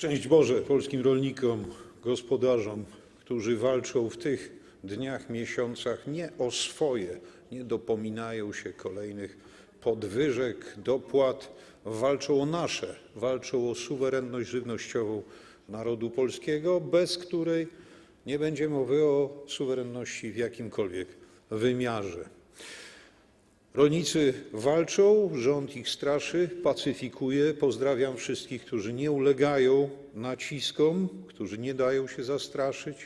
Szczęść Boże polskim rolnikom, gospodarzom, którzy walczą w tych dniach, miesiącach nie o swoje, nie dopominają się kolejnych podwyżek, dopłat, walczą o nasze, walczą o suwerenność żywnościową narodu polskiego, bez której nie będzie mowy o suwerenności w jakimkolwiek wymiarze. Rolnicy walczą, rząd ich straszy, pacyfikuje. Pozdrawiam wszystkich, którzy nie ulegają naciskom, którzy nie dają się zastraszyć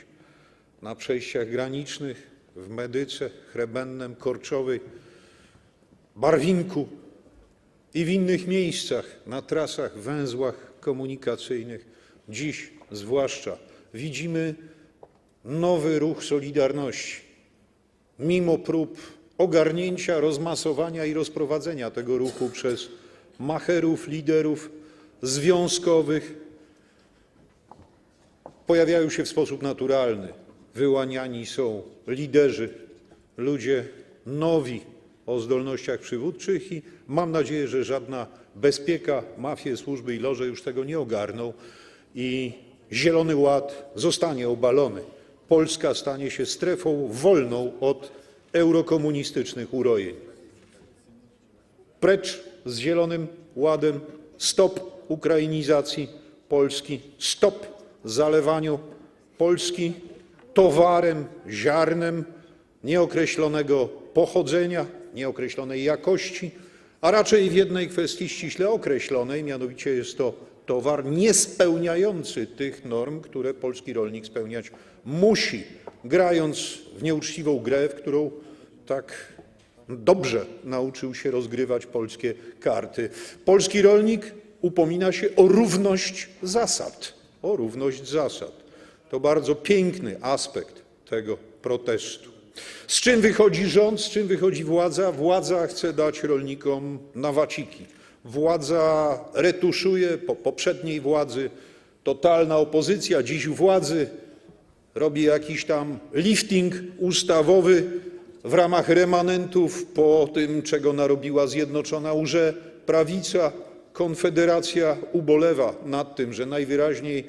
na przejściach granicznych, w Medyce, Chrebennem, Korczowej, Barwinku i w innych miejscach, na trasach, węzłach komunikacyjnych. Dziś zwłaszcza widzimy nowy ruch Solidarności mimo prób ogarnięcia, rozmasowania i rozprowadzenia tego ruchu przez macherów, liderów związkowych, pojawiają się w sposób naturalny. Wyłaniani są liderzy, ludzie nowi o zdolnościach przywódczych i mam nadzieję, że żadna bezpieka, mafie, służby i loże już tego nie ogarną i Zielony Ład zostanie obalony. Polska stanie się strefą wolną od eurokomunistycznych urojeń. Precz z Zielonym Ładem, stop ukrainizacji Polski, stop zalewaniu Polski towarem, ziarnem nieokreślonego pochodzenia, nieokreślonej jakości, a raczej w jednej kwestii ściśle określonej, mianowicie jest to towar niespełniający tych norm, które polski rolnik spełniać musi, grając w nieuczciwą grę, w którą tak dobrze nauczył się rozgrywać polskie karty. Polski rolnik upomina się o równość zasad. O równość zasad. To bardzo piękny aspekt tego protestu. Z czym wychodzi rząd, z czym wychodzi władza? Władza chce dać rolnikom nawaciki. Władza retuszuje po poprzedniej władzy, totalna opozycja, dziś u władzy, robi jakiś tam lifting ustawowy w ramach remanentów po tym, czego narobiła Zjednoczona Łże Prawica. Konfederacja ubolewa nad tym, że najwyraźniej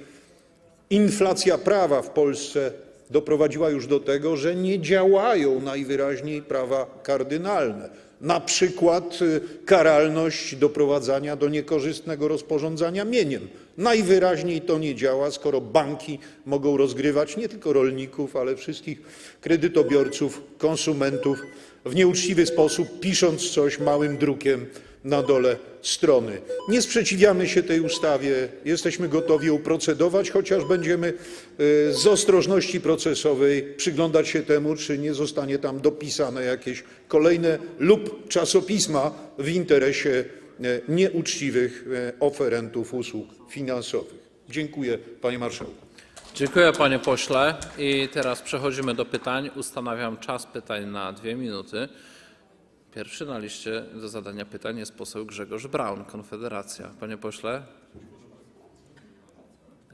inflacja prawa w Polsce doprowadziła już do tego, że nie działają najwyraźniej prawa kardynalne, na przykład y, karalność doprowadzania do niekorzystnego rozporządzania mieniem. Najwyraźniej to nie działa, skoro banki mogą rozgrywać nie tylko rolników, ale wszystkich kredytobiorców, konsumentów w nieuczciwy sposób, pisząc coś małym drukiem na dole strony. Nie sprzeciwiamy się tej ustawie, jesteśmy gotowi ją procedować, chociaż będziemy y, z ostrożności procesowej przyglądać się temu, czy nie zostanie tam dopisane jakieś kolejne lub czasopisma w interesie e, nieuczciwych e, oferentów usług finansowych. Dziękuję, panie marszałku. Dziękuję panie pośle. I teraz przechodzimy do pytań. Ustanawiam czas pytań na dwie minuty. Pierwszy na liście do zadania pytań jest poseł Grzegorz Braun, Konfederacja. Panie pośle?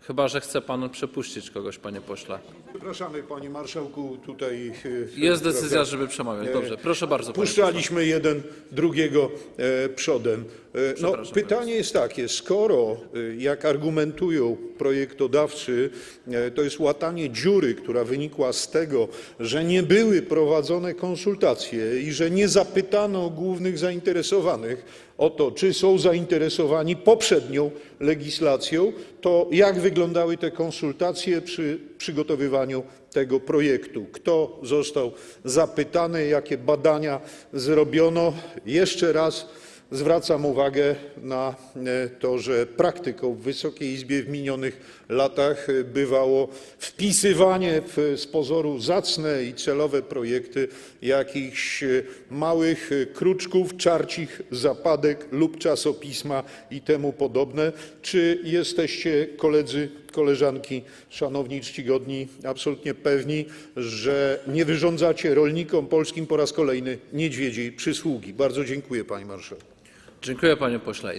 Chyba, że chce pan przepuścić kogoś, panie pośle. Przepraszamy, panie marszałku, tutaj. e, Jest decyzja, żeby przemawiać. Dobrze, proszę bardzo. Puszczaliśmy jeden drugiego e, przodem. E, No, pytanie jest takie, skoro, e, jak argumentują projektodawcy, e, to jest łatanie dziury, która wynikła z tego, że nie były prowadzone konsultacje i że nie zapytano głównych zainteresowanych o to, czy są zainteresowani poprzednią legislacją, to jak wyglądały te konsultacje przy przygotowywaniu tego projektu? Kto został zapytany, jakie badania zrobiono? Jeszcze raz zwracam uwagę na e, to, że praktyką w Wysokiej Izbie w minionych latach e, bywało wpisywanie w z pozoru zacne i celowe projekty jakichś e, małych kruczków, czarcich zapadek lub czasopisma i temu podobne. Czy jesteście koledzy, koleżanki, szanowni czcigodni, absolutnie pewni, że nie wyrządzacie rolnikom polskim po raz kolejny niedźwiedziej przysługi? Bardzo dziękuję, pani marszałek. Dziękuję panie pośle.